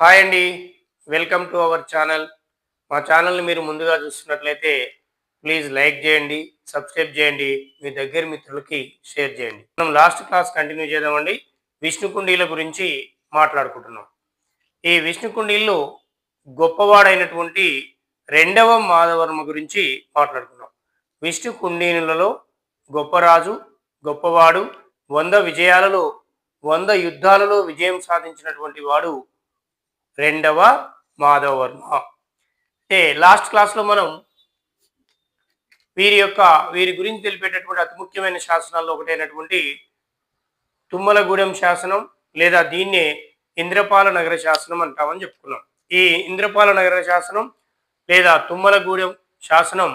Hi అండి. Welcome to our channel. మా ఛానల్ని మీరు ముందుగా చూస్తున్నట్లయితే ప్లీజ్ లైక్ చేయండి సబ్స్క్రైబ్ చేయండి మీ దగ్గర మిత్రులకి షేర్ చేయండి. మనం లాస్ట్ క్లాస్ కంటిన్యూ చేద్దామండి. విష్ణుకుండీల గురించి మాట్లాడుకుంటున్నాం. ఈ విష్ణుకుండీల్లో గొప్పవాడైనటువంటి రెండవ మాధవర్మ గురించి మాట్లాడుకున్నాం. విష్ణుకుండీనులలో గొప్పరాజు గొప్పవాడు వంద విజయాలలో వంద యుద్ధాలలో విజయం సాధించినటువంటి వాడు రెండవ మాధవవర్మ. అంటే లాస్ట్ క్లాస్లో మనం వీరి యొక్క వీరి గురించి తెలిపేటటువంటి అతి ముఖ్యమైన శాసనాల్లో ఒకటైనటువంటి తుమ్మలగూడెం శాసనం లేదా దీన్నే ఇంద్రపాల నగర శాసనం అంటామని చెప్పుకున్నాం. ఈ ఇంద్రపాల నగర శాసనం లేదా తుమ్మలగూడెం శాసనం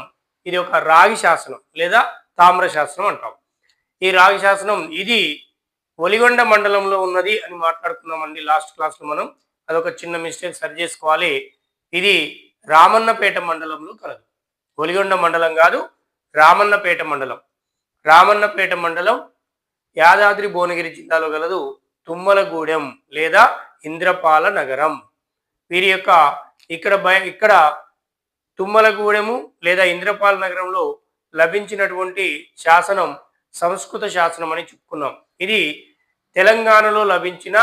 ఇది ఒక రాగి శాసనం లేదా తామ్ర శాసనం అంటాం. ఈ రాగి శాసనం ఇది ఒలిగొండ మండలంలో ఉన్నది అని మాట్లాడుకున్నామండి లాస్ట్ క్లాస్లో మనం. అదొక చిన్న మిస్టేక్ సరి చేసుకోవాలి. ఇది రామన్నపేట మండలంలో కలదు. ఒలిగొండ మండలం కాదు రామన్నపేట మండలం. రామన్నపేట మండలం యాదాద్రి భువనగిరి జిల్లాలో గలదు తుమ్మలగూడెం లేదా ఇంద్రపాల నగరం. వీరి యొక్క ఇక్కడ బయ ఇక్కడ తుమ్మలగూడెము లేదా ఇంద్రపాల నగరంలో లభించినటువంటి శాసనం సంస్కృత శాసనం అని చెప్పుకున్నాం. ఇది తెలంగాణలో లభించిన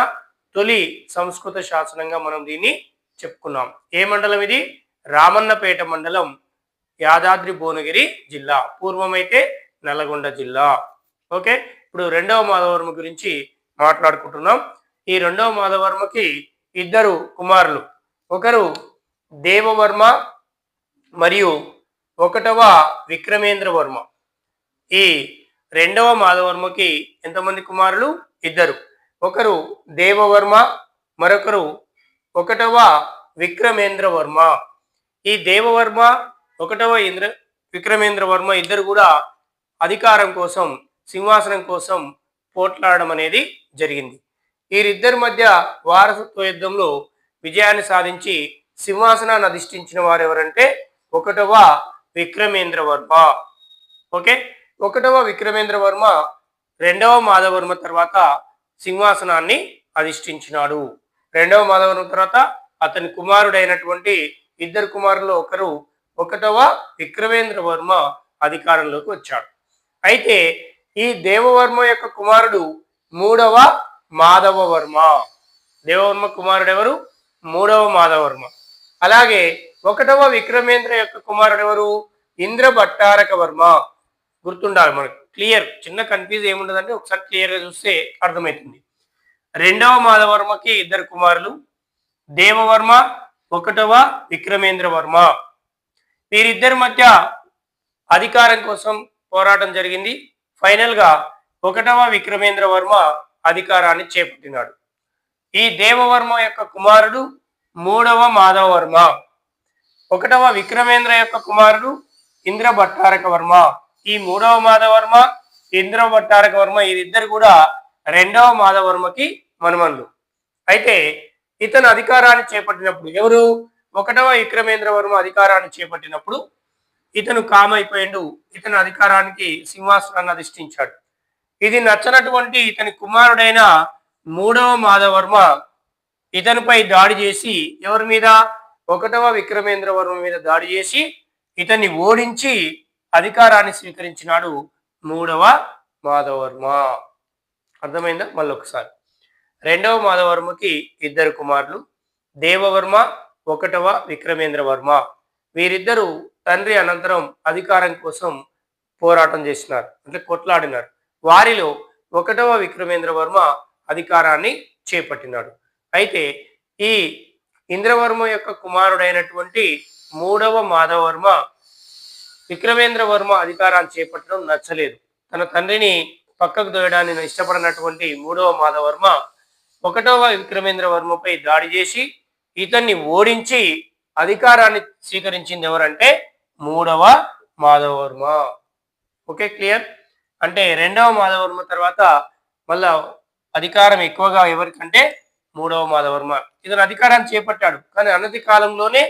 తొలి సంస్కృత శాసనంగా మనం దీన్ని చెప్పుకున్నాం. ఏ మండలం ఇది? రామన్నపేట మండలం యాదాద్రి భువనగిరి జిల్లా. పూర్వమైతే నల్గొండ జిల్లా. ఓకే? ఇప్పుడు రెండవ మాధవర్మ గురించి మాట్లాడుకుంటున్నాం. ఈ రెండవ మాధవర్మకి ఇద్దరు కుమారులు. ఒకరు దేవవర్మ మరియు ఒకటవ విక్రమేంద్ర వర్మ ఈ రెండవ మాధవర్మకి ఎంతమంది కుమారులు? ఇద్దరు. ఒకరు దేవవర్మ మరొకరు ఒకటవ విక్రమేంద్ర వర్మ ఈ దేవవర్మ ఒకటవ ఇంద్ర విక్రమేంద్ర వర్మ ఇద్దరు కూడా అధికారం కోసం సింహాసనం కోసం పోట్లాడడం అనేది జరిగింది. వీరిద్దరి మధ్య వారసత్వ యుద్ధంలో విజయాన్ని సాధించి సింహాసనాన్ని అధిష్ఠించిన వారు ఎవరంటే ఒకటవ విక్రమేంద్ర వర్మ ఓకే? ఒకటవ విక్రమేంద్ర వర్మ రెండవ మాధవర్మ తర్వాత సింహాసనాన్ని అధిష్ఠించినాడు. రెండవ మాధవర్మ తర్వాత అతని కుమారుడైనటువంటి ఇద్దరు కుమారుల్లో ఒకరు ఒకటవ విక్రమేంద్ర వర్మ అధికారంలోకి వచ్చాడు. అయితే ఈ దేవవర్మ యొక్క కుమారుడు మూడవ మాధవ వర్మ దేవవర్మ కుమారుడు ఎవరు మూడవ మాధవర్మ అలాగే ఒకటవ విక్రమేంద్ర యొక్క కుమారుడు ఎవరు ఇంద్ర భట్టారక వర్మ గుర్తుండాలి మనకు. క్లియర్ చిన్న కన్ఫ్యూజ్ ఏముండదంటే ఒకసారి క్లియర్గా చూస్తే అర్థమవుతుంది. రెండవ మాధవర్మకి ఇద్దరు కుమారులు దేవవర్మ ఒకటవ విక్రమేంద్ర వర్మ. వీరిద్దరి మధ్య అధికారం కోసం పోరాటం జరిగింది. ఫైనల్గా ఒకటవ విక్రమేంద్ర వర్మ అధికారాన్ని చేపట్టినాడు. ఈ దేవవర్మ యొక్క కుమారుడు మూడవ మాధవవర్మ ఒకటవ విక్రమేంద్ర యొక్క కుమారుడు ఇంద్ర భట్టారక వర్మ. ఈ మూడవ మాధవర్మ ఇంద్ర భట్టారక వర్మ వీరిద్దరు కూడా రెండవ మాధవర్మకి మనుమనులు. అయితే ఇతను అధికారాన్ని చేపట్టినప్పుడు ఎవరు? ఒకటవ విక్రమేంద్ర వర్మ అధికారాన్ని చేపట్టినప్పుడు ఇతను కామైపోయిండు. ఇతను అధికారానికి సింహాసనాన్ని అధిష్ఠించాడు. ఇది నచ్చనటువంటి ఇతని కుమారుడైన మూడవ మాధవర్మ ఇతనిపై దాడి చేసి ఎవరి మీద? ఒకటవ విక్రమేంద్ర వర్మ మీద దాడి చేసి ఇతన్ని ఓడించి అధికారాన్ని స్వీకరించినాడు మూడవ మాధవర్మ అర్థమైందా? మళ్ళీ ఒకసారి రెండవ మాధవర్మకి ఇద్దరు కుమారులు. దేవవర్మ ఒకటవ విక్రమేంద్ర వర్మ వీరిద్దరూ తండ్రి అనంతరం అధికారం కోసం పోరాటం చేసినారు అంటే కొట్లాడినారు. వారిలో ఒకటవ విక్రమేంద్ర వర్మ అధికారాన్ని చేపట్టినాడు. అయితే ఈ ఇంద్రవర్మ యొక్క కుమారుడైనటువంటి మూడవ మాధవర్మ విక్రమేంద్ర వర్మ అధికారాన్ని చేపట్టడం నచ్చలేదు. తన తండ్రిని పక్కకు దోయడాన్ని ఇష్టపడినటువంటి మూడవ మాధవర్మ ఒకటవ విక్రమేంద్ర వర్మపై దాడి చేసి ఇతన్ని ఓడించి అధికారాన్ని స్వీకరించింది ఎవరంటే మూడవ మాధవర్మ. Okay clear? అంటే రెండవ మాధవర్మ తర్వాత మళ్ళా అధికారం ఎక్కువగా ఎవరికంటే మూడవ మాధవర్మ. ఇతను అధికారాన్ని చేపట్టాడు కానీ అనతి కాలంలోనే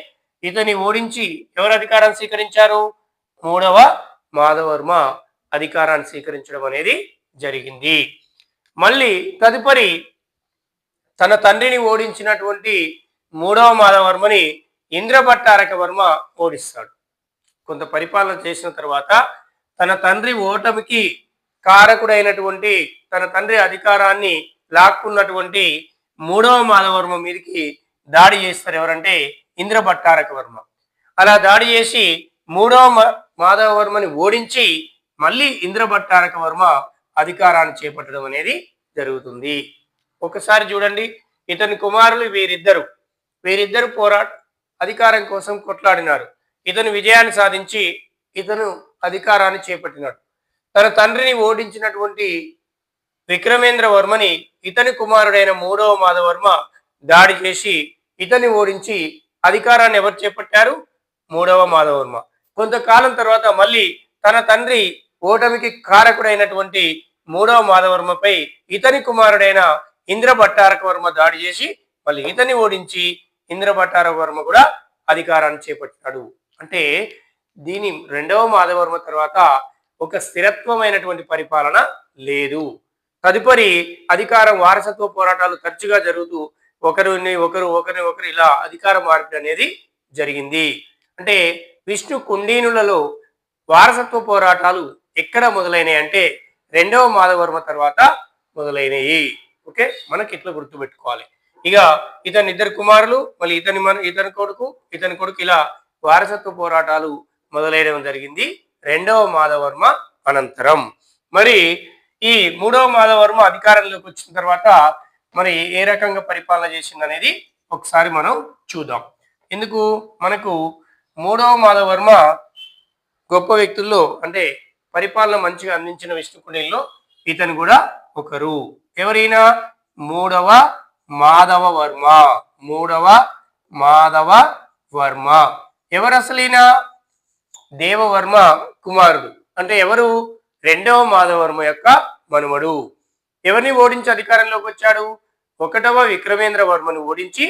ఇతని ఓడించి ఎవరు అధికారాన్ని స్వీకరించారు? మూడవ మాధవర్మ అధికారాన్ని స్వీకరించడం అనేది జరిగింది. మళ్ళీ తదుపరి తన తండ్రిని ఓడించినటువంటి మూడవ మాధవర్మని ఇంద్రభట్టారక వర్మ ఓడిస్తాడు. కొంత పరిపాలన చేసిన తర్వాత తన తండ్రి ఓటమికి కారకుడైనటువంటి తన తండ్రి అధికారాన్ని లాక్కున్నటువంటి మూడవ మాధవర్మ మీదకి దాడి చేస్తారు ఎవరంటే ఇంద్రభట్టారక వర్మ. అలా దాడి చేసి మూడవ మ- మాధవవర్మని ఓడించి మళ్ళీ ఇంద్రభట్టారక వర్మ అధికారాన్ని చేపట్టడం అనేది జరుగుతుంది. ఒకసారి చూడండి ఇతని కుమారులు వీరిద్దరు. వీరిద్దరు పోరాట అధికారం కోసం కొట్లాడినారు. ఇతను విజయాన్ని సాధించి ఇతను అధికారాన్ని చేపట్టినాడు. తన తండ్రిని ఓడించినటువంటి విక్రమేంద్ర వర్మని ఇతని కుమారుడైన మూడవ మాధవర్మ దాడి చేసి ఇతన్ని ఓడించి అధికారాన్ని ఎవరు చేపట్టారు? మూడవ మాధవర్మ కొంతకాలం తర్వాత మళ్ళీ తన తండ్రి ఓటమికి కారకుడైనటువంటి మూడవ మాధవర్మపై ఇతని కుమారుడైన ఇంద్రభట్టారక వర్మ దాడి చేసి మళ్ళీ ఇతని ఓడించి ఇంద్రభట్టారక వర్మ కూడా అధికారాన్ని చేపట్టాడు. అంటే దీని రెండవ మాధవర్మ తర్వాత ఒక స్థిరత్వమైనటువంటి పరిపాలన లేదు. తదుపరి అధికారం వారసత్వ పోరాటాలు తరచుగా జరుగుతూ ఒకరిని ఒకరు ఒకరిని ఒకరు ఇలా అధికారం మార్పిడి అనేది జరిగింది. అంటే విష్ణు కుండీనులలో వారసత్వ పోరాటాలు ఎక్కడ మొదలైనవి అంటే రెండవ మాధవర్మ తర్వాత మొదలైనవి ఓకే? మనకి ఇట్లా గుర్తుపెట్టుకోవాలి. ఇక ఇతని ఇద్దరు కుమారులు మళ్ళీ ఇతని మన ఇతని కొడుకు ఇతని కొడుకు ఇలా వారసత్వ పోరాటాలు మొదలైనవి జరిగింది. రెండవ మాధవర్మ అనంతరం. మరి ఈ మూడవ మాధవర్మ అధికారంలోకి వచ్చిన తర్వాత మరి ఏ రకంగా పరిపాలన చేసింది అనేది ఒకసారి మనం చూద్దాం. ఎందుకు? మనకు మూడవ మాధవర్మ గొప్ప వ్యక్తుల్లో అంటే పరిపాలన మంచిగా అందించిన విష్ణుకుడిలో ఇతను కూడా ఒకరు. ఎవరైనా మూడవ మాధవ వర్మ మూడవ మాధవ వర్మ ఎవరు అసలైన దేవవర్మ కుమారుడు? అంటే ఎవరు? రెండవ మాధవర్మ యొక్క మనుమడు. ఎవరిని ఓడించి అధికారంలోకి వచ్చాడు? ఒకటవ విక్రమేంద్ర వర్మను ఓడించి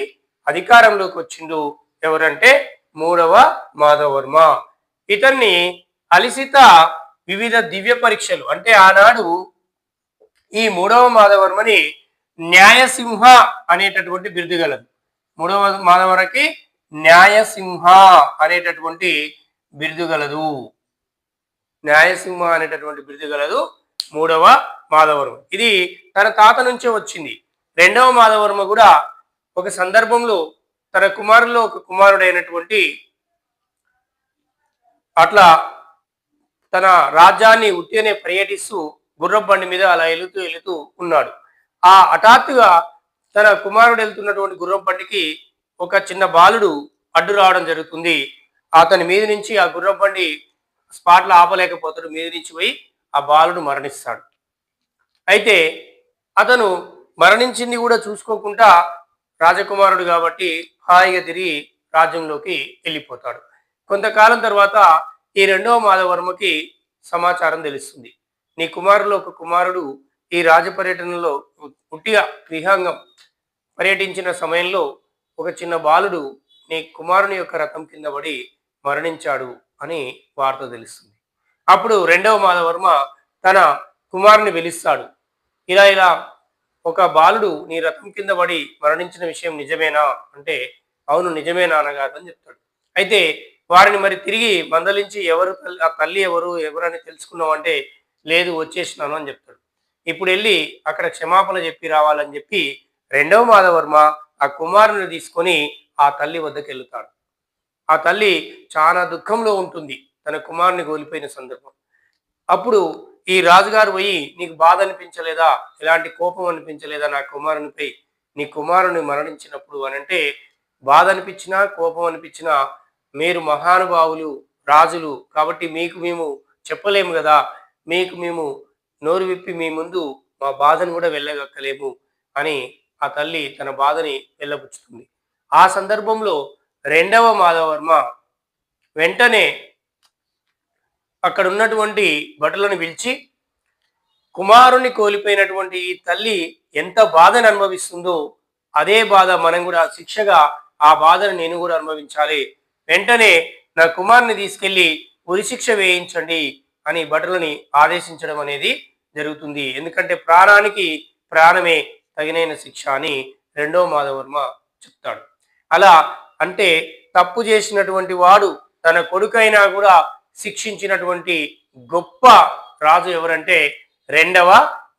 అధికారంలోకి వచ్చిండు. ఎవరంటే మూడవ మాధవర్మ ఇతన్ని అలిసిత వివిధ దివ్య పరీక్షలు అంటే ఆనాడు ఈ మూడవ మాధవర్మని న్యాయసింహ అనేటటువంటి బిరుదు గలదు. మూడవ మాధవరకి న్యాయసింహ అనేటటువంటి బిరుదు గలదు. న్యాయసింహ అనేటటువంటి బిరుదు గలదు మూడవ మాధవర్మ ఇది తన తాత నుంచే వచ్చింది. రెండవ మాధవర్మ కూడా ఒక సందర్భంలో తన కుమారుల్లో ఒక కుమారుడైనటువంటి అట్లా తన రాజ్యాన్ని ఉట్టినే పర్యటిస్తూ గుర్రబండి మీద అలా వెళుతూ వెళుతూ ఉన్నాడు. ఆ హఠాత్తుగా తన కుమారుడు వెళ్తున్నటువంటి గుర్రబండికి ఒక చిన్న బాలుడు అడ్డు రావడం జరుగుతుంది. అతని మీద నుంచి ఆ గుర్రబండి స్పాట్లో ఆపలేకపోతాడు. మీద నుంచి పోయి ఆ బాలుడు మరణిస్తాడు. అయితే అతను మరణించింది కూడా చూసుకోకుండా రాజకుమారుడు కాబట్టి హాయిగా తిరిగి రాజ్యంలోకి వెళ్ళిపోతాడు. కొంతకాలం తర్వాత ఈ రెండవ మాధవర్మకి సమాచారం తెలుస్తుంది. నీ కుమారులో ఒక కుమారుడు ఈ రాజ పర్యటనలో పుట్టిగా గృహాంగం పర్యటించిన సమయంలో ఒక చిన్న బాలుడు నీ కుమారుని యొక్క రథం కింద పడి మరణించాడు అని వార్త తెలుస్తుంది. అప్పుడు రెండవ మాధవర్మ తన కుమారుని పిలుస్తాడు. ఇలా ఇలా ఒక బాలుడు నీ రథం కింద పడి మరణించిన విషయం నిజమేనా? అంటే అవును నిజమే నాన్నగారు అని చెప్తాడు. అయితే వారిని మరి తిరిగి మందలించి ఎవరు ఆ తల్లి ఎవరు ఎవరని తెలుసుకున్నావు అంటే లేదు వచ్చేసినాను అని చెప్తాడు. ఇప్పుడు వెళ్ళి అక్కడ క్షమాపణ చెప్పి రావాలని చెప్పి రెండవ మాధవర్మ ఆ కుమారుని తీసుకొని ఆ తల్లి వద్దకు వెళ్తాడు ఆ తల్లి చాలా దుఃఖంలో ఉంటుంది తన కుమారుని కోల్పోయిన సందర్భం. అప్పుడు ఈ రాజుగారు పోయి నీకు బాధ అనిపించలేదా? ఎలాంటి కోపం అనిపించలేదా నా కుమారునిపై? నీ కుమారుని మరణించినప్పుడు అని అంటే బాధ అనిపించినా కోపం అనిపించినా మీరు మహానుభావులు రాజులు కాబట్టి మీకు మేము చెప్పలేము కదా. మీకు మేము నోరు విప్పి మీ ముందు మా బాధను కూడా వెళ్ళగక్కలేము అని ఆ తల్లి తన బాధని వెళ్ళబుచ్చుతుంది. ఆ సందర్భంలో రెండవ మాధవర్మ వెంటనే అక్కడ ఉన్నటువంటి భటులను పిలిచి కుమారుని కోల్పోయినటువంటి ఈ తల్లి ఎంత బాధను అనుభవిస్తుందో అదే బాధ మనం కూడా శిక్షగా ఆ బాధను నేను కూడా అనుభవించాలి. వెంటనే నా కుమారుని తీసుకెళ్ళి ఉరిశిక్ష వేయించండి అని భటులని ఆదేశించడం అనేది జరుగుతుంది. ఎందుకంటే ప్రాణానికి ప్రాణమే తగినైన శిక్ష అని రెండో మాధవర్మ చెప్తాడు. అలా అంటే తప్పు చేసినటువంటి వాడు తన కొడుకైనా కూడా శిక్షించినటువంటి గొప్ప రాజు ఎవరంటే రెండవ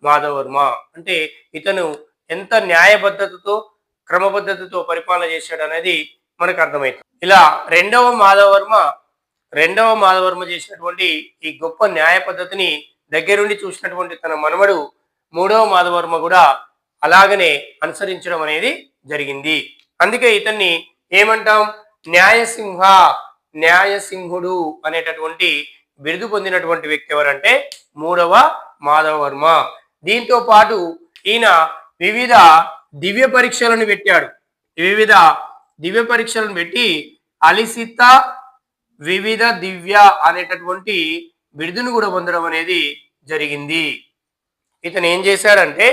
మాధవర్మ. అంటే ఇతను ఎంత న్యాయబద్ధతతో క్రమబద్ధతతో పరిపాలన చేశాడు అనేది మనకు అర్థమవుతుంది ఇలా రెండవ మాధవర్మ రెండవ మాధవర్మ చేసినటువంటి ఈ గొప్ప న్యాయ పద్ధతిని దగ్గరుండి చూసినటువంటి తన మనవడు మూడవ మాధవర్మ కూడా అలాగనే అనుసరించడం అనేది జరిగింది. అందుకే ఇతన్ని ఏమంటాం? న్యాయసింహ న్యాయసింహుడు అనేటటువంటి బిరుదు పొందినటువంటి వ్యక్తి ఎవరంటే మూడవ మాధవవర్మ దీంతో పాటు ఈయన వివిధ దివ్య పరీక్షలను పెట్టాడు. వివిధ దివ్య పరీక్షలను పెట్టి అలిసిత వివిధ దివ్య అనేటటువంటి బిరుదును కూడా పొందడం అనేది జరిగింది. ఇతను ఏం చేశాడంటే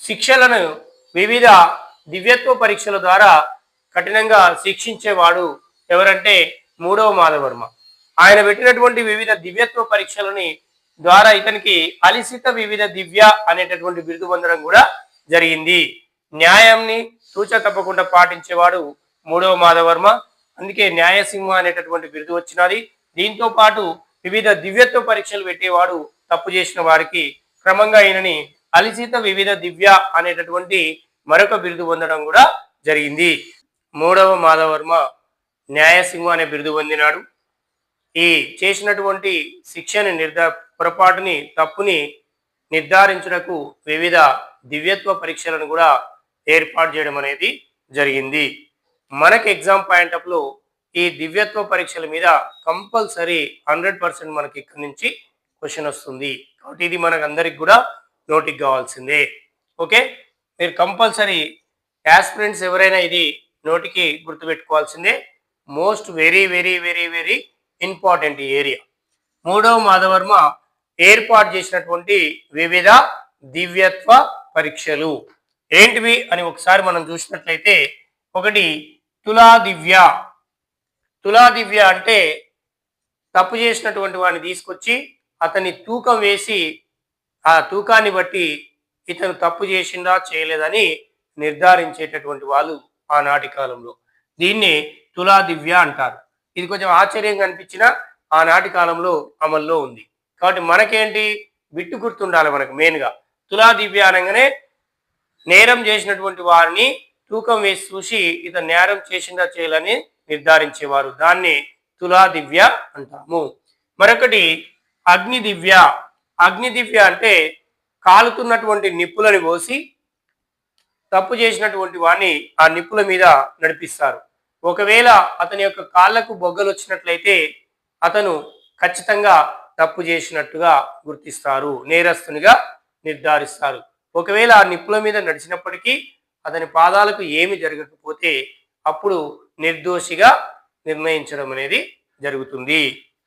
శిక్షలను వివిధ దివ్యత్వ పరీక్షల ద్వారా కఠినంగా శిక్షించేవాడు ఎవరంటే మూడవ మాధవర్మ. ఆయన పెట్టినటువంటి వివిధ దివ్యత్వ పరీక్షలని ద్వారా ఇతనికి అలిసిత వివిధ దివ్య అనేటటువంటి బిరుదు పొందడం కూడా జరిగింది. న్యాయంని తూచ తప్పకుండా పాటించేవాడు మూడవ మాధవర్మ. అందుకే న్యాయసింహ అనేటటువంటి బిరుదు వచ్చినది. దీంతో పాటు వివిధ దివ్యత్వ పరీక్షలు పెట్టేవాడు తప్పు చేసిన వారికి క్రమంగా ఈయనని అలిసిత వివిధ దివ్య అనేటటువంటి మరొక బిరుదు పొందడం కూడా జరిగింది. మూడవ మాధవర్మ న్యాయసింహ అనే బిరుదు పొందినాడు. ఈ చేసినటువంటి శిక్షని నిర్ధా పొరపాటుని తప్పుని నిర్ధారించుటకు వివిధ దివ్యత్వ పరీక్షలను కూడా ఏర్పాటు చేయడం అనేది జరిగింది. మనకి ఎగ్జామ్ పాయింట్లో ఈ దివ్యత్వ పరీక్షల మీద కంపల్సరీ హండ్రెడ్ పర్సెంట్ మనకి ఇక్కడి నుంచి క్వశ్చన్ వస్తుంది. కాబట్టి ఇది మనకు అందరికి కూడా నోటికి కావాల్సిందే. ఓకే? మీరు కంపల్సరీ యాస్పిరెంట్స్ ఎవరైనా ఇది నోటికి గుర్తుపెట్టుకోవాల్సిందే. Most very very very very important area. మూడవ మాధవర్మ ఏర్పాటు చేసినటువంటి వివిధ దివ్యత్వ పరీక్షలు. ఏంటివి అని ఒకసారి మనం చూసినట్లయితే ఒకటి తులా దివ్య తులా దివ్య అంటే తప్పు చేసినటువంటి వాడిని తీసుకొచ్చి అతని తూకం వేసి ఆ తూకాన్ని బట్టి ఇతను తప్పు చేసిందా చేయలేదని నిర్ధారించేటటువంటి వాళ్ళు ఆనాటి కాలంలో. దీన్ని తులా దివ్య అంటారు. ఇది కొంచెం ఆశ్చర్యంగా అనిపించినా ఆనాటి కాలంలో అమల్లో ఉంది. కాబట్టి మనకేంటి? విట్టు గుర్తుండాలి మనకు మెయిన్గా. తులా దివ్య అనగానే నేరం చేసినటువంటి వారిని తూకం వేసి చూసి ఇతను నేరం చేసిందా చేయాలని నిర్ధారించేవారు. దాన్ని తులా దివ్య అంటాము. మరొకటి అగ్ని దివ్య అగ్ని దివ్య అంటే కాలుతున్నటువంటి నిప్పులని పోసి తప్పు చేసినటువంటి వాడిని ఆ నిప్పుల మీద నడిపిస్తారు. ఒకవేళ అతని యొక్క కాళ్ళకు బొగ్గలు వచ్చినట్లయితే అతను ఖచ్చితంగా తప్పు చేసినట్టుగా గుర్తిస్తారు. నేరస్తునిగా నిర్ధారిస్తారు. ఒకవేళ ఆ నిప్పుల మీద నడిచినప్పటికీ అతని పాదాలకు ఏమి జరగకపోతే అప్పుడు నిర్దోషిగా నిర్ణయించడం అనేది జరుగుతుంది.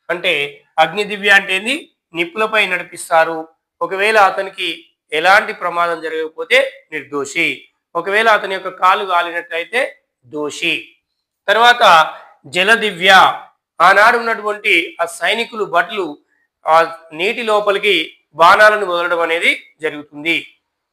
అంటే అగ్ని దివ్య అంటే ఏంది? నిప్పులపై నడిపిస్తారు. ఒకవేళ అతనికి ఎలాంటి ప్రమాదం జరగకపోతే నిర్దోషి. ఒకవేళ అతని యొక్క కాలు గాలినట్లయితే దోషి. తర్వాత జలదివ్య. ఆనాడు ఉన్నటువంటి ఆ సైనికులు బట్లు ఆ నీటి లోపలికి బాణాలను వదలడం అనేది జరుగుతుంది.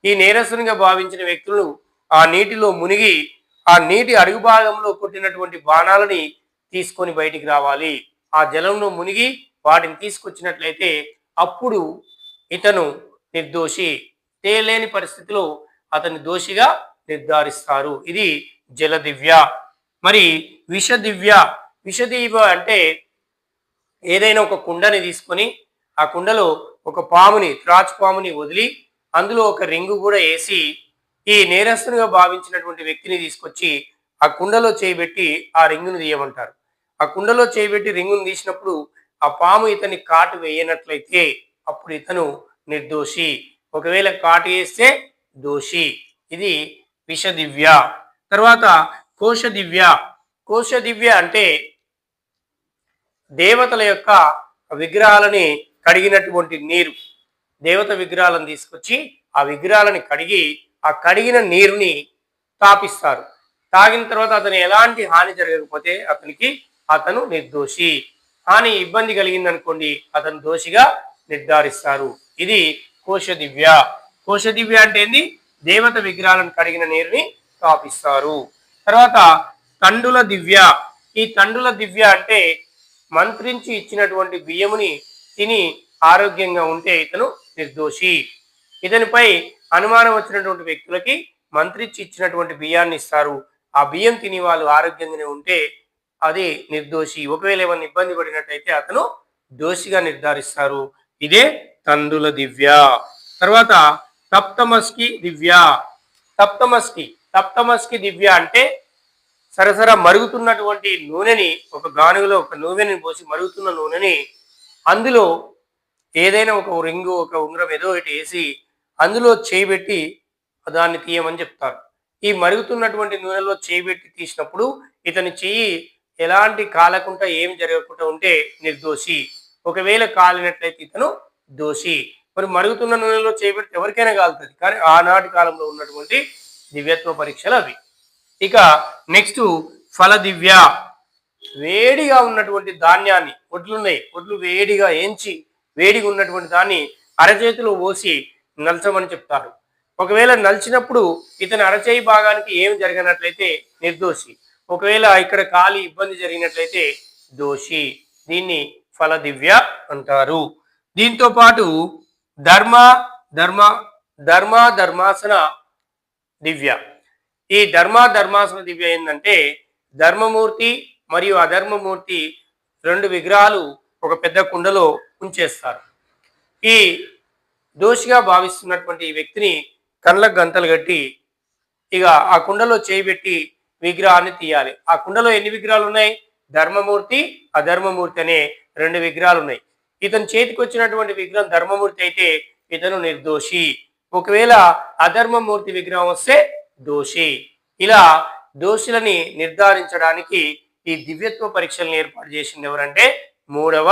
ఈ నేరస్తునిగా భావించిన వ్యక్తులు ఆ నీటిలో మునిగి ఆ నీటి అడుగు భాగంలో కొట్టినటువంటి బాణాలని తీసుకొని బయటికి రావాలి. ఆ జలంలో మునిగి వాటిని తీసుకొచ్చినట్లయితే అప్పుడు ఇతను నిర్దోషి. తేలేని పరిస్థితిలో అతని దోషిగా నిర్ధారిస్తారు. ఇది జలదివ్య. మరి విషదివ్య. విషదివ్య అంటే ఏదైనా ఒక కుండని తీసుకొని ఆ కుండలో ఒక పాముని త్రాచు పాముని వదిలి అందులో ఒక రింగు కూడా వేసి ఈ నేరస్తునిగా భావించినటువంటి వ్యక్తిని తీసుకొచ్చి ఆ కుండలో చేయబెట్టి ఆ రింగును తీయమంటారు. ఆ కుండలో చేయబెట్టి రింగును తీసినప్పుడు ఆ పాము ఇతని కాటు వేయనట్లయితే అప్పుడు ఇతను నిర్దోషి. ఒకవేళ కాటు వేస్తే దోషి. ఇది విషదివ్య. తర్వాత కోశ దివ్య కోశ దివ్య అంటే దేవతల యొక్క విగ్రహాలని కడిగినటువంటి నీరు దేవత విగ్రహాలను తీసుకొచ్చి ఆ విగ్రహాలని కడిగి ఆ కడిగిన నీరుని తాపిస్తారు. తాగిన తర్వాత అతను ఎలాంటి హాని జరగకపోతే అతనికి అతను నిర్దోషి. హాని ఇబ్బంది కలిగింది అనుకోండి అతను దోషిగా నిర్ధారిస్తారు. ఇది కోశ దివ్య కోశ దివ్య అంటే ఏంది? దేవత విగ్రహాలను కడిగిన నీరుని తాపిస్తారు. తర్వాత తండుల దివ్య. ఈ తండుల దివ్య అంటే మంత్రించి ఇచ్చినటువంటి బియ్యముని తిని ఆరోగ్యంగా ఉంటే ఇతను నిర్దోషి. ఇతనిపై అనుమానం వచ్చినటువంటి వ్యక్తులకి మంత్రిచ్చి ఇచ్చినటువంటి బియ్యాన్ని ఇస్తారు. ఆ బియ్యం తిని వాళ్ళు ఆరోగ్యంగానే ఉంటే అది నిర్దోషి. ఒకవేళ ఏమైనా ఇబ్బంది పడినట్టయితే అతను దోషిగా నిర్ధారిస్తారు. ఇదే తందుల దివ్య. తర్వాత తప్తమస్కి దివ్య. తప్తమస్కి తప్తమస్కి దివ్య అంటే సరసర మరుగుతున్నటువంటి నూనెని ఒక గానుగలో ఒక నూనెని పోసి మరుగుతున్న నూనెని అందులో ఏదైనా ఒక రింగు ఒక ఉంగరం ఏదో ఒకటి వేసి అందులో చేయిబెట్టి దాన్ని తీయమని చెప్తారు. ఈ మరుగుతున్నటువంటి నూనెలో చేయిబెట్టి తీసినప్పుడు ఇతని చెయ్యి ఎలాంటి కాలకుండా ఏం జరగకుండా ఉంటే నిర్దోషి. ఒకవేళ కాలినట్లయితే ఇతను దోషి. మరి మరుగుతున్న నూనెలో చేపెడితే ఎవరికైనా కాలుతుంది. కానీ ఆనాటి కాలంలో ఉన్నటువంటి దివ్యత్వ పరీక్షలు అవి. ఇక నెక్స్ట్ ఫల దివ్య వేడిగా ఉన్నటువంటి ధాన్యాన్ని ఒడ్లున్నాయి ఒడ్లు వేడిగా ఏంచి వేడిగా ఉన్నటువంటి దాన్ని అరచేతిలో పోసి నల్చమని చెప్తారు. ఒకవేళ నలిచినప్పుడు ఇతని అరచేయి భాగానికి ఏం జరిగినట్లయితే నిర్దోషి. ఒకవేళ ఇక్కడ కాలి ఇబ్బంది జరిగినట్లయితే దోషి. దీన్ని ఫలదివ్య అంటారు. దీంతో పాటు ధర్మ ధర్మ ధర్మ ధర్మాసన దివ్య. ఈ ధర్మ ధర్మాసన దివ్య ఏంటంటే ధర్మమూర్తి మరియు అధర్మమూర్తి రెండు విగ్రహాలు ఒక పెద్ద కుండలో ఉంచేస్తారు. ఈ దోషిగా భావిస్తున్నటువంటి ఈ వ్యక్తిని కళ్ళకు గంతలు కట్టి ఇక ఆ కుండలో చేయబెట్టి విగ్రహాన్ని తీయాలి. ఆ కుండలో ఎన్ని విగ్రహాలు ఉన్నాయి? ధర్మమూర్తి అధర్మమూర్తి అనే రెండు విగ్రహాలు ఉన్నాయి. ఇతని చేతికి వచ్చినటువంటి విగ్రహం ధర్మమూర్తి అయితే ఇతను నిర్దోషి. ఒకవేళ అధర్మమూర్తి విగ్రహం వస్తే దోషి. ఇలా దోషులని నిర్ధారించడానికి ఈ దివ్యత్వ పరీక్షలను ఏర్పాటు చేసింది ఎవరంటే మూడవ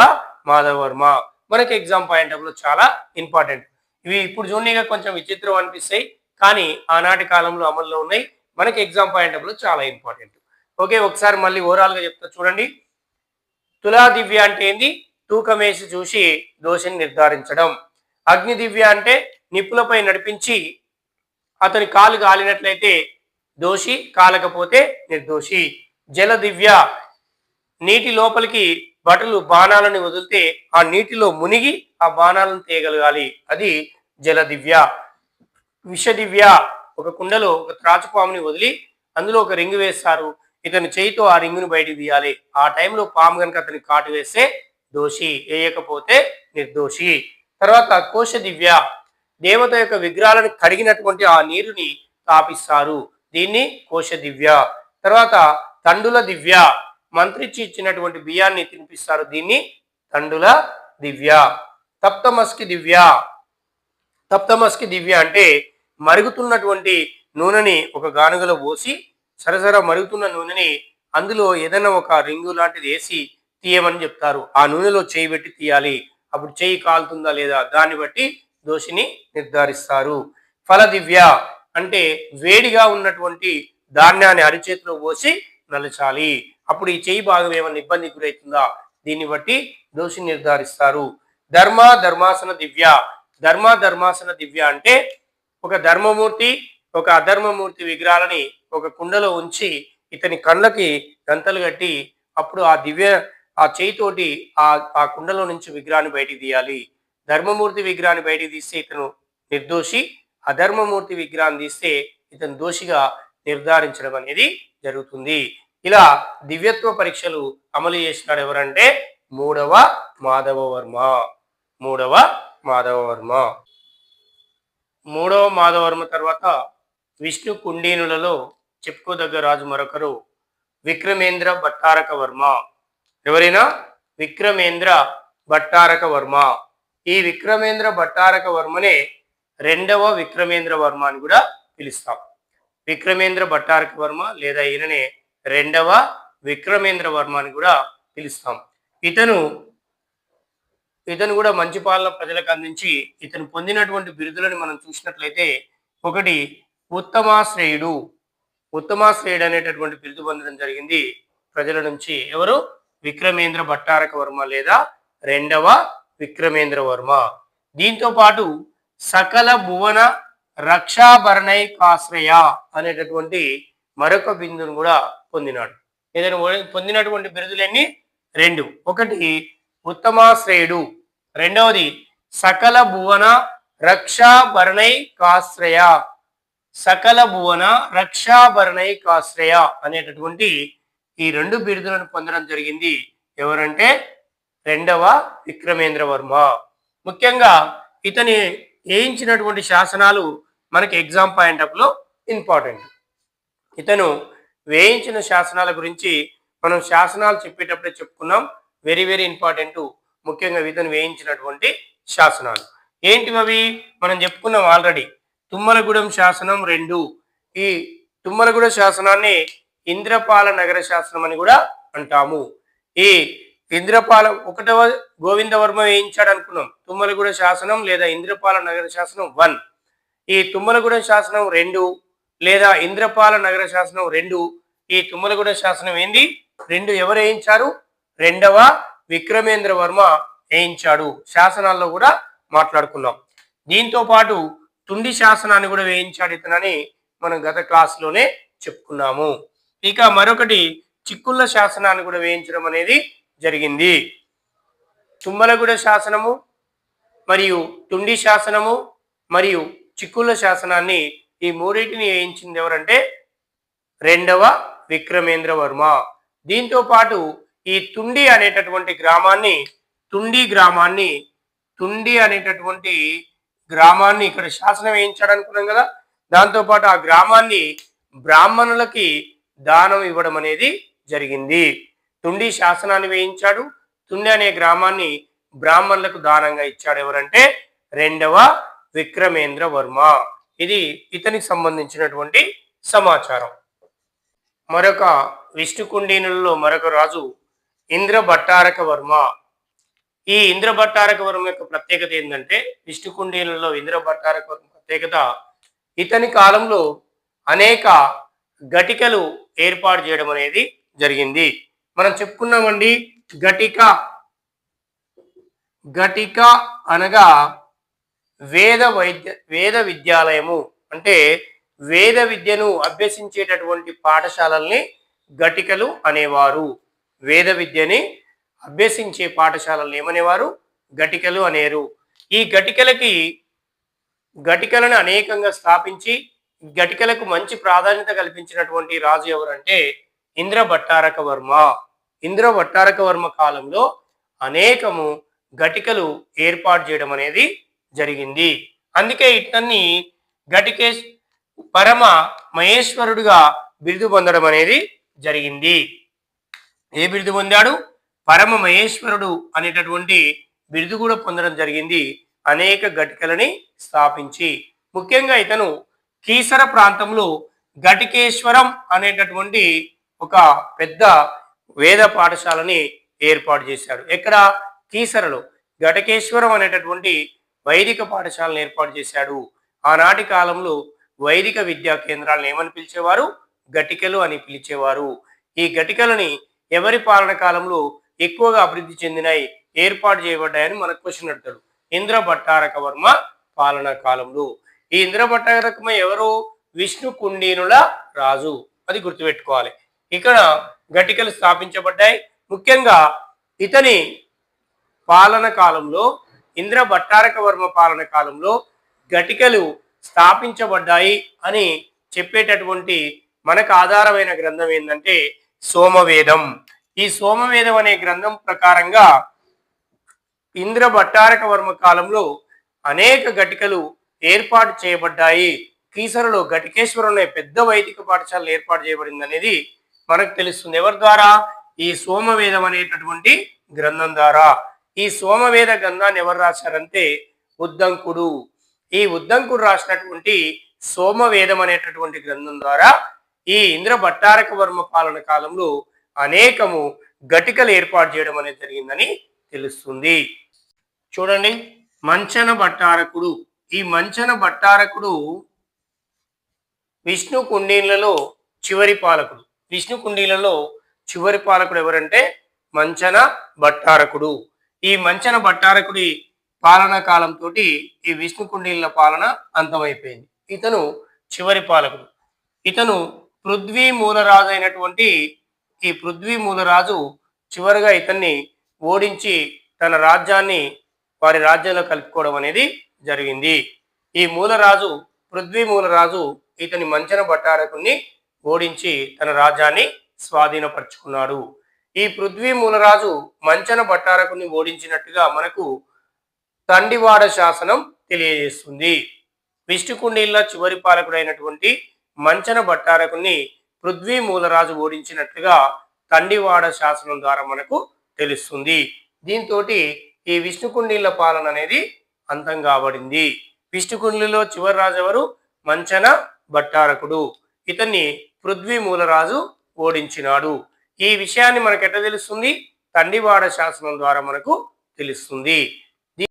మాధవర్మ మనకి ఎగ్జామ్ పాయింట్ ఆఫ్ చాలా ఇంపార్టెంట్ ఇవి ఇప్పుడు చూడగా కొంచెం విచిత్రం అనిపిస్తాయి కానీ ఆనాటి కాలంలో అమల్లో ఉన్నాయి. మనకి ఎగ్జామ్ పాయింట్ ఆఫ్ చాలా ఇంపార్టెంట్ ఓకే ఒకసారి మళ్ళీ ఓవరాల్గా చెప్తా చూడండి. తులా దివ్య అంటే ఏంది? తూకమేసి చూసి దోషిని నిర్ధారించడం. అగ్ని దివ్య అంటే నిప్పులపై నడిపించి అతని కాలు కాలినట్లయితే దోషి కాలకపోతే నిర్దోషి. జల దివ్య నీటి లోపలికి బటలు బాణాలను వదిలితే ఆ నీటిలో మునిగి ఆ బాణాలను తీయగలగాలి. అది జల దివ్య విష దివ్య ఒక కుండలో ఒక త్రాచుపాముని వదిలి అందులో ఒక రింగు వేస్తారు. ఇతని చేయితో ఆ రింగును బయటికి తీయాలి. ఆ టైంలో పాము కనుక అతని కాటు వేస్తే దోషి వేయకపోతే నిర్దోషి. తర్వాత కోశ దివ్య దేవత యొక్క విగ్రహాలను కడిగినటువంటి ఆ నీరుని తాపిస్తారు. దీన్ని కోశ దివ్య తర్వాత తండుల దివ్య. మంత్రిచ్చి ఇచ్చినటువంటి బియ్యాన్ని తినిపిస్తారు దీన్ని తండుల దివ్య. తప్తమస్కి దివ్య. తప్తమస్కి దివ్య అంటే మరుగుతున్నటువంటి నూనెని ఒక గానుగలో పోసి సరసర మరుగుతున్న నూనెని అందులో ఏదైనా ఒక రింగు లాంటిది వేసి తీయమని చెప్తారు. ఆ నూనెలో చేయి పెట్టి తీయాలి. అప్పుడు చేయి కాలుతుందా లేదా దాన్ని బట్టి దోషిని నిర్ధారిస్తారు. ఫల దివ్య అంటే వేడిగా ఉన్నటువంటి ధాన్యాన్ని అరిచేతిలో పోసి నలచాలి. అప్పుడు ఈ చేయి భాగం ఏమైనా ఇబ్బంది గురవుతుందా దీన్ని బట్టి దోషిని నిర్ధారిస్తారు. ధర్మ ధర్మాసన దివ్య. ధర్మ ధర్మాసన దివ్య అంటే ఒక ధర్మమూర్తి ఒక అధర్మమూర్తి విగ్రహాలని ఒక కుండలో ఉంచి ఇతని కళ్ళకి గంతలు కట్టి అప్పుడు ఆ దివ్య ఆ చేయితోటి ఆ ఆ కుండలో నుంచి విగ్రహాన్ని బయటికి తీయాలి. ధర్మమూర్తి విగ్రహాన్ని బయటికి తీస్తే ఇతను నిర్దోషి అధర్మమూర్తి విగ్రహాన్ని తీస్తే ఇతను దోషిగా నిర్ధారించడం అనేది జరుగుతుంది. ఇలా దివ్యత్వ పరీక్షలు అమలు చేసినాడు ఎవరంటే మూడవ మాధవ వర్మ. మూడవ మాధవ వర్మ. మూడవ మాధవర్మ తర్వాత విష్ణు కుండీనులలో చెప్పుకోదగ్గ రాజు మరొకరు విక్రమేంద్ర భట్టారక వర్మ. ఎవరైనా? విక్రమేంద్ర భట్టారక వర్మ. ఈ విక్రమేంద్ర భట్టారక వర్మనే రెండవ విక్రమేంద్ర వర్మ అని కూడా పిలుస్తాం. విక్రమేంద్ర భట్టారక వర్మ లేదా ఈయననే రెండవ విక్రమేంద్ర వర్మ అని కూడా పిలుస్తాం. ఇతను ఇతను కూడా మంచి పాలన ప్రజలకు అందించి ఇతను పొందినటువంటి బిరుదులను మనం చూసినట్లయితే ఒకటి ఉత్తమాశ్రయుడు. ఉత్తమాశ్రయుడు అనేటటువంటి బిరుదు పొందడం జరిగింది ప్రజల నుంచి. ఎవరు? విక్రమేంద్ర భట్టారక వర్మ లేదా రెండవ విక్రమేంద్ర వర్మ. దీంతో పాటు సకల భువన రక్షాభరణై కాశ్రయ అనేటటువంటి మరొక బిందును కూడా పొందినాడు. ఏదైనా పొందినటువంటి బిరుదులన్నీ రెండు. ఒకటి ఉత్తమాశ్రయుడు. రెండవది సకల భువన రక్షాభరణై కాశ్రయ సకల భువన రక్షాభరణై కాశ్రయ అనేటటువంటి ఈ రెండు బిరుదులను పొందడం జరిగింది ఎవరంటే రెండవ విక్రమేంద్ర వర్మ. ముఖ్యంగా ఇతని వేయించినటువంటి శాసనాలు మనకి ఎగ్జామ్ పాయింట్ ఆఫ్లో ఇంపార్టెంట్ ఇతను వేయించిన శాసనాల గురించి మనం శాసనాలు చెప్పేటప్పుడే చెప్పుకున్నాం. వెరీ వెరీ ఇంపార్టెంట్ ముఖ్యంగా ఇతను వేయించినటువంటి శాసనాలు. ఏంటివి అవి? మనం చెప్పుకున్నాం ఆల్రెడీ తుమ్మలగూడెం శాసనం రెండు. ఈ తుమ్మలగూడ శాసనాన్ని ఇంద్రపాల నగర శాసనం అని కూడా అంటాము. ఈ ఇంద్రపాల ఒకటవ గోవిందవర్మ వేయించాడు అనుకున్నాం. తుమ్మలగూడ శాసనం లేదా ఇంద్రపాల నగర శాసనం వన్. ఈ తుమ్మలగూడెం శాసనం రెండు లేదా ఇంద్రపాల నగర శాసనం రెండు ఈ తుమ్మలగూడ శాసనం ఏంది? రెండు ఎవరు వేయించారు? రెండవ విక్రమేంద్ర వర్మ వేయించాడు. శాసనాల్లో కూడా మాట్లాడుకున్నాం. దీంతో పాటు తుండి శాసనాన్ని కూడా వేయించాడు ఇతనని మనం గత క్లాసులోనే చెప్పుకున్నాము. ఇక మరొకటి చిక్కుళ్ళ శాసనాన్ని కూడా వేయించడం అనేది జరిగింది. తుమ్మలగూడ శాసనము మరియు తుండి శాసనము మరియు చిక్కుళ్ళ శాసనాన్ని ఈ మూడింటిని వేయించింది ఎవరంటే రెండవ విక్రమేంద్ర వర్మ. దీంతో పాటు ఈ తుండి అనేటటువంటి గ్రామాన్ని తుండి గ్రామాన్ని తుండి అనేటటువంటి గ్రామాన్ని ఇక్కడ శాసనం వేయించాడు అనుకున్నాం కదా. దాంతోపాటు ఆ గ్రామాన్ని బ్రాహ్మణులకి దానం ఇవ్వడం అనేది జరిగింది. తుండి శాసనాన్ని వేయించాడు. తుండి అనే గ్రామాన్ని బ్రాహ్మణులకు దానంగా ఇచ్చాడు ఎవరంటే రెండవ విక్రమేంద్ర వర్మ. ఇది ఇతనికి సంబంధించినటువంటి సమాచారం. మరొక విష్ణుకుండీనులలో మరొక రాజు ఇంద్ర భట్టారక వర్మ. ఈ ఇంద్ర భట్టారక వర్మ యొక్క ప్రత్యేకత ఏంటంటే విష్ణుకుండీనులలో ఇంద్ర భట్టారక వర్మ ప్రత్యేకత ఇతని కాలంలో అనేక ఘటికలు ఏర్పాటు చేయడం అనేది జరిగింది. మనం చెప్పుకున్నామండి ఘటిక. ఘటిక అనగా వేద వైద్య వేద విద్యాలయము అంటే వేద విద్యను అభ్యసించేటటువంటి పాఠశాలల్ని ఘటికలు అనేవారు. వేద విద్యని అభ్యసించే పాఠశాలలు ఏమనేవారు? ఘటికలు అనేరు. ఈ ఘటికలకి ఘటికలను అనేకంగా స్థాపించి ఘటికలకు మంచి ప్రాధాన్యత కల్పించినటువంటి రాజు ఎవరంటే ఇంద్ర భట్టారక వర్మ ఇంద్ర భట్టారక వర్మ కాలంలో అనేకము ఘటికలు ఏర్పాటు చేయడం అనేది జరిగింది. అందుకే ఇతన్ని ఘటికేశ్ పరమ మహేశ్వరుడుగా బిరుదు పొందడం అనేది జరిగింది. ఏ బిరుదు పొందాడు? పరమ మహేశ్వరుడు అనేటటువంటి బిరుదు కూడా పొందడం జరిగింది. అనేక ఘటికలని స్థాపించి ముఖ్యంగా ఇతను కీసర ప్రాంతంలో ఘటికేశ్వరం అనేటటువంటి ఒక పెద్ద వేద పాఠశాలని ఏర్పాటు చేశాడు. ఎక్కడ? కీసరలో. ఘటకేశ్వరం అనేటటువంటి వైదిక పాఠశాలను ఏర్పాటు చేశాడు. ఆనాటి కాలంలో వైదిక విద్యా కేంద్రాలను ఏమని పిలిచేవారు? గటికలు అని పిలిచేవారు. ఈ గటికలని ఎవరి పాలన కాలంలో ఎక్కువగా అభివృద్ధి చెందినాయి ఏర్పాటు చేయబడ్డాయని మనకు క్వశ్చన్ అడతాడు ఇంద్ర భట్టారక వర్మ పాలన కాలంలో. ఈ ఇంద్ర భట్టారకమ ఎవరు? విష్ణు కుండీనుల రాజు. అది గుర్తుపెట్టుకోవాలి. ఇక్కడ గటికలు స్థాపించబడ్డాయి. ముఖ్యంగా ఇతని పాలన కాలంలో ఇంద్ర భట్టారక వర్మ పాలన కాలంలో ఘటికలు స్థాపించబడ్డాయి అని చెప్పేటటువంటి మనకు ఆధారమైన గ్రంథం ఏంటంటే సోమవేదం. ఈ సోమవేదం అనే గ్రంథం ప్రకారంగా ఇంద్ర భట్టారక వర్మ కాలంలో అనేక ఘటికలు ఏర్పాటు చేయబడ్డాయి. కీసరలో ఘటికేశ్వరం అనే పెద్ద వైదిక పాఠశాలలు ఏర్పాటు చేయబడింది అనేది మనకు తెలుస్తుంది. ఎవరి ద్వారా? ఈ సోమవేదం అనేటటువంటి గ్రంథం ద్వారా. ఈ సోమవేద గ్రంథాన్ని ఎవరు రాశారంటే ఉద్దంకుడు. ఈ ఉద్దంకుడు రాసినటువంటి సోమవేదం అనేటటువంటి గ్రంథం ద్వారా ఈ ఇంద్ర భట్టారక వర్మ పాలన కాలంలో అనేకము ఘటికలు ఏర్పాటు చేయడం అనేది జరిగిందని తెలుస్తుంది. చూడండి మంచన భట్టారకుడు. ఈ మంచన భట్టారకుడు విష్ణు కుండీలలో చివరి పాలకుడు. విష్ణు కుండీలలో చివరి పాలకుడు ఎవరంటే మంచన భట్టారకుడు. ఈ మంచన భట్టారకుడి పాలనా కాలంతో ఈ విష్ణుకుండీల పాలన అంతమైపోయింది. ఇతను చివరి పాలకుడు. ఇతను పృథ్వీ మూలరాజు అయినటువంటి ఈ పృథ్వీ మూలరాజు చివరిగా ఇతన్ని ఓడించి తన రాజ్యాన్ని వారి రాజ్యంలో కలుపుకోవడం అనేది జరిగింది. ఈ మూలరాజు పృథ్వీ మూలరాజు ఇతని మంచన భట్టారకుని ఓడించి తన రాజ్యాన్ని స్వాధీనపరుచుకున్నాడు. ఈ పృథ్వీ మూలరాజు మంచన భట్టారకుని ఓడించినట్టుగా మనకు తండివాడ శాసనం తెలియజేస్తుంది. విష్ణుకుండీళ్ళ చివరి పాలకుడైనటువంటి మంచన భట్టారకుని పృథ్వీ మూలరాజు ఓడించినట్లుగా తండివాడ శాసనం ద్వారా మనకు తెలుస్తుంది. దీంతో ఈ విష్ణుకుండీళ్ళ పాలన అనేది అంతం కాబడింది విష్ణుకుండిలో చివరి రాజు ఎవరు? మంచన భట్టారకుడు. ఇతన్ని పృథ్వీ మూలరాజు ఓడించినాడు. ఈ విషయాన్ని మనకు ఎట్లా తెలుస్తుంది? తండివాడ శాసనం ద్వారా మనకు తెలుస్తుంది.